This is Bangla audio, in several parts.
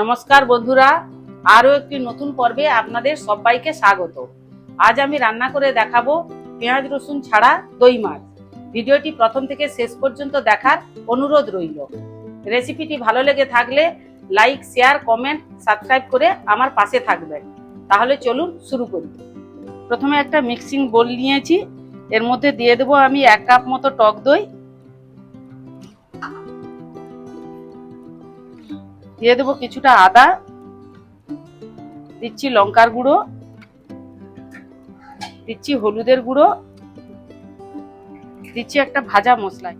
নমস্কার বন্ধুরা, আরও একটি নতুন পর্বে আপনাদের সবাইকে স্বাগত। আজ আমি রান্না করে দেখাবো পেঁয়াজ রসুন ছাড়া দই মাছ। ভিডিওটি প্রথম থেকে শেষ পর্যন্ত দেখার অনুরোধ রইল। রেসিপিটি ভালো লেগে থাকলে লাইক, শেয়ার, কমেন্ট, সাবস্ক্রাইব করে আমার পাশে থাকবেন। তাহলে চলুন শুরু করি। প্রথমে একটা মিক্সিং বোল নিয়েছি। এর মধ্যে দিয়ে দেবো আমি এক কাপ মতো টক দই দিয়ে দেবো কিছুটা আদা, দিচ্ছি লঙ্কার গুঁড়ো, দিচ্ছি হলুদের গুঁড়ো, দিচ্ছি একটা ভাজা মশলা।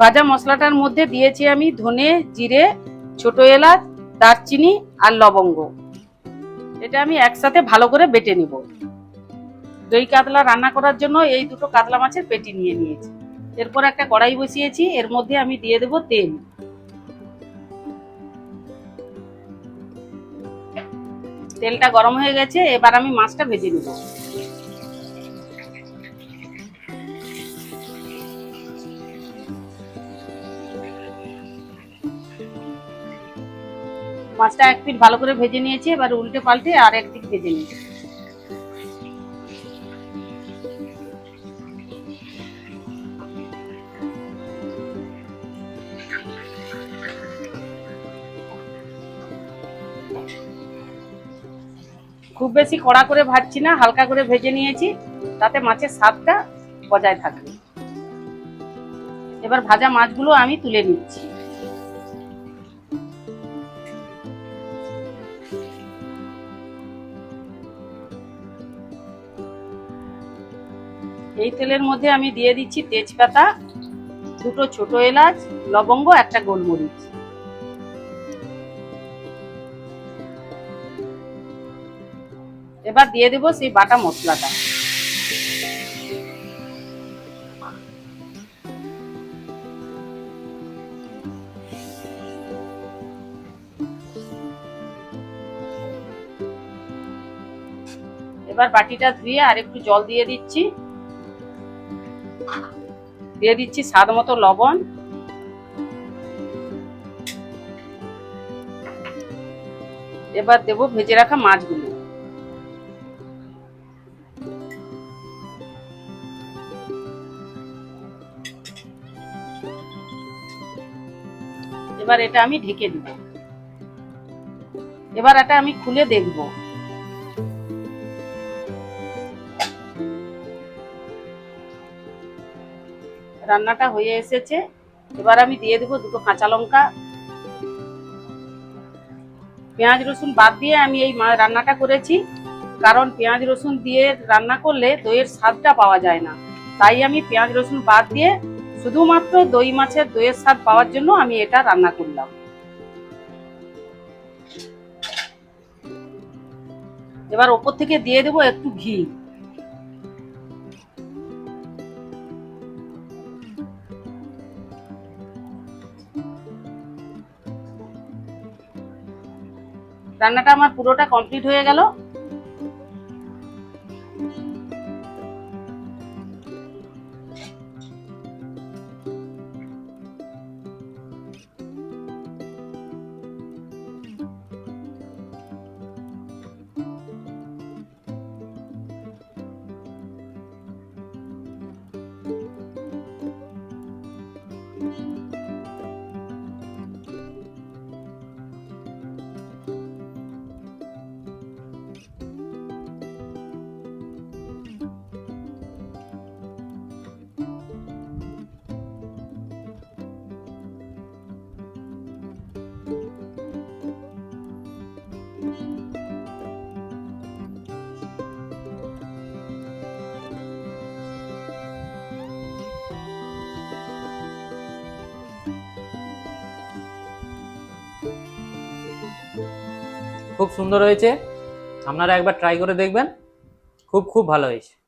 ভাজা মশলাটার মধ্যে দিয়েছি আমি ধনে, জিরে, ছোট এলাচ, দারচিনি আর লবঙ্গ। এটা আমি একসাথে ভালো করে বেটে নিব। দই কাতলা রান্না করার জন্য এই দুটো কাতলা মাছের পেটি নিয়ে নিয়েছি। এরপর একটা কড়াই বসিয়েছি। এর মধ্যে আমি দিয়ে দেবো তেল। তেলটা গরম হয়ে গেছে, এবার আমি মাছটা ভেজে নেব। মাছটা এক পিঠ ভালো করে ভেজে নিয়েছি, এবার উল্টে পাল্টে আর এক একদিক ভেজে নিয়েছি। খুব বেশি কড়া করে ভাজছি না, হালকা করে ভেজে নিয়েছি, তাতে মাছের স্বাদটা বজায় থাকবে। এবার ভাজা মাছগুলো আমি তুলে নিচ্ছি। এই তেলের মধ্যে আমি দিয়ে দিচ্ছি তেজপাতা, দুটো ছোট এলাচ, লবঙ্গ, একটা গোলমরিচ। এবার দিয়ে দেবো সেই বাটা মশলাটা। এবার বাটিটা ধুয়ে আর একটু জল দিয়ে দিচ্ছি। দিয়ে দিচ্ছি স্বাদ মতো লবণ। এবার দেবো ভেজে রাখা মাছগুলো। এবার এটা আমি ঢেকে দিব। এবার এটা আমি খুলে দেখব। রান্নাটা হয়ে এসেছে। এবার আমি দিয়ে দেবো দুটো কাঁচা লঙ্কা। পেঁয়াজ, রসুন বাদ দিয়ে আমি এই রান্নাটা করেছি। কারণ পেঁয়াজ, রসুন দিয়ে রান্না করলে দইয়ের স্বাদটা পাওয়া যায় না। তাই আমি পেঁয়াজ, রসুন বাদ দিয়ে শুধুমাত্র দই মাছের দইয়ের স্বাদ পাওয়ার জন্য আমি এটা রান্না করলাম। এবার ওপর থেকে দিয়ে দেবো একটু ঘি। রান্নাটা আমার পুরোটা কমপ্লিট হয়ে গেল। খুব সুন্দর হয়েছে। আপনারা একবার ট্রাই করে দেখবেন। খুব খুব ভালো হয়েছে।